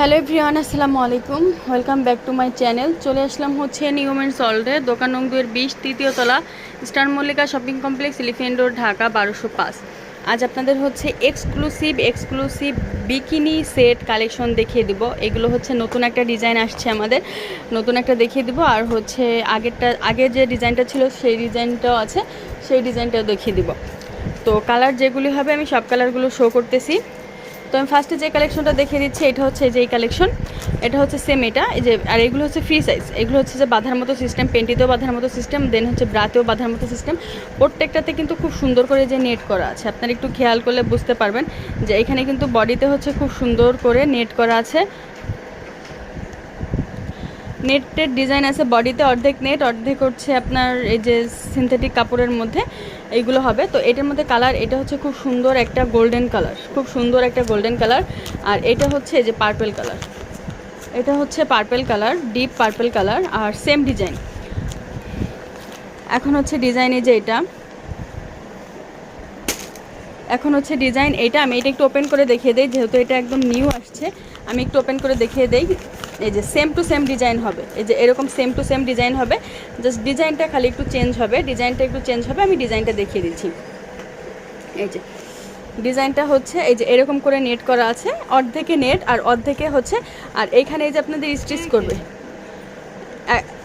Hello everyone, আসসালামু আলাইকুম। Welcome back to my channel চলে আসলাম হচ্ছে নিউমেন সল্টে দোকান নং দুয়ের বিশ, তৃতীয় তলা star Mallika shopping complex elephant road Dhaka, বারোশো পাঁচ। আজ আপনাদের হচ্ছে exclusive exclusive bikini set collection দেখিয়ে দিব। এগুলো হচ্ছে নতুন একটা ডিজাইন আসছে আমাদের। নতুন একটা দেখিয়ে দিব। আর হচ্ছে আগেরটা, আগের যে ডিজাইনটা ছিল, সেই ডিজাইনটাও আছে। সেই ডিজাইনটাও দেখিয়ে দিব। তো কালার যেগুলি হবে, আমি সব কালারগুলো শো করতেছি। তো আমি ফার্স্টে যে কালেকশনটা দেখিয়ে দিচ্ছি, এটা হচ্ছে যে এই কালেকশন এটা হচ্ছে সেম এটা, এই যে, আর এগুলো হচ্ছে ফ্রি সাইজ এগুলো হচ্ছে যে বাঁধার মতো সিস্টেম পেন্টিতেও বাঁধার মতো সিস্টেম দেন হচ্ছে ব্রাতেও বাঁধার মতো সিস্টেম প্রত্যেকটাতে কিন্তু খুব সুন্দর করে যে নেট করা আছে। আপনারা একটু খেয়াল করলে বুঝতে পারবেন যে এখানে কিন্তু বডিতে হচ্ছে খুব সুন্দর করে নেট করা আছে। নেটের ডিজাইন আছে বডিতে অর্ধেক নেট, অর্ধেক হচ্ছে আপনার এই যে সিনথেটিক কাপড়ের মধ্যে এইগুলো হবে। তো এটার মধ্যে কালার এটা হচ্ছে খুব সুন্দর একটা গোল্ডেন কালার খুব সুন্দর একটা গোল্ডেন কালার আর এটা হচ্ছে এই যে পার্পেল কালার এটা হচ্ছে purple colour deep purple colour আর সেম ডিজাইন এখন হচ্ছে ডিজাইন এই যে এটা। এখন হচ্ছে ডিজাইন এটা। আমি এটা একটু ওপেন করে দেখিয়ে দিই, যেহেতু এটা একদম নিউ আসছে, আমি একটু ওপেন করে দেখিয়ে দিই। এই যে সেম টু সেম ডিজাইন হবে। এই যে এরকম সেম টু সেম ডিজাইন হবে। জাস্ট ডিজাইনটা খালি একটু চেঞ্জ হবে। ডিজাইনটা একটু চেঞ্জ হবে। আমি ডিজাইনটা দেখিয়ে দিচ্ছি। এই যে ডিজাইনটা হচ্ছে, এই যে এরকম করে নেট করা আছে। অর্ধেকে নেট আর অর্ধেকে হচ্ছে, আর এইখানে এই যে আপনাদের স্টিচ করবে।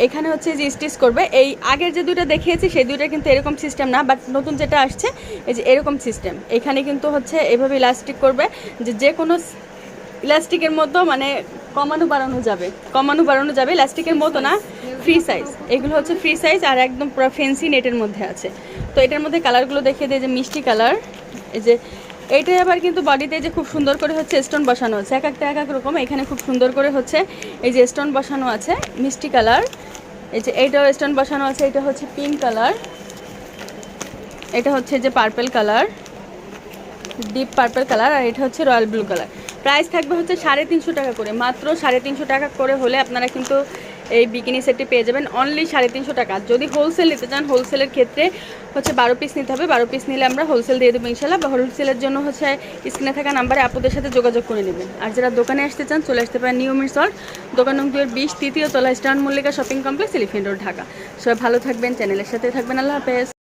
এখানে হচ্ছে যে স্টিচ করবে। এই আগের যে দুটো দেখিয়েছি, সেই দুটো কিন্তু এরকম সিস্টেম না বাট নতুন যেটা আসছে, এই যে এরকম সিস্টেম এখানে কিন্তু হচ্ছে এভাবে ইলাস্টিক করবে যে যে কোনো ইলাস্টিকের মতো মানে কমানো বাড়ানো যাবে। কমানো বাড়ানো যাবে ইলাস্টিকের মতো না ফ্রি সাইজ এগুলো হচ্ছে ফ্রি সাইজ আর একদম পুরো ফেন্সি নেটের মধ্যে আছে। তো এটার মধ্যে কালারগুলো দেখিয়ে দিই যে মিষ্টি কালার এই যে এইটাই আবার কিন্তু বডিতে যে খুব সুন্দর করে হচ্ছে স্টোন বসানো আছে। এক একটা, এক এক রকম, এখানে খুব সুন্দর করে হচ্ছে এই যে স্টোন বসানো আছে, মিষ্টি কালার এই যে এইটাও স্টোন বসানো আছে, এটা হচ্ছে পিঙ্ক কালার এটা হচ্ছে যে purple colour deep purple colour আর এটা হচ্ছে রয়্যাল ব্লু কালার প্রাইস থাকবে হচ্ছে সাড়ে তিনশো টাকা করে। মাত্র সাড়ে তিনশো টাকা করে হলে আপনারা কিন্তু এই বিকিনি সেটটি পেয়ে যাবেন অনলি সাড়ে তিনশো টাকা। যদি হোলসেল নিতে চান হোলসেলের ক্ষেত্রে হচ্ছে বারো পিস নিতে হবে। বারো পিস নিলে আমরা হোলসেল দিয়ে দেবো ইনশাল্লাহ বা হোলসেলের জন্য হচ্ছে স্ক্রিনে থাকা নাম্বারে আপুদের সাথে যোগাযোগ করে নেবেন। আর যারা দোকানে আসতে চান, চলে আসতে পারেন নিউ সল্ট দোকান নং দুয়ের বিশ, তৃতীয় তলা star Mallika shopping complex elephant road, Dhaka. সবাই ভালো থাকবেন চ্যানেলের সাথে থাকবেন। আল্লাহ হাফেজ।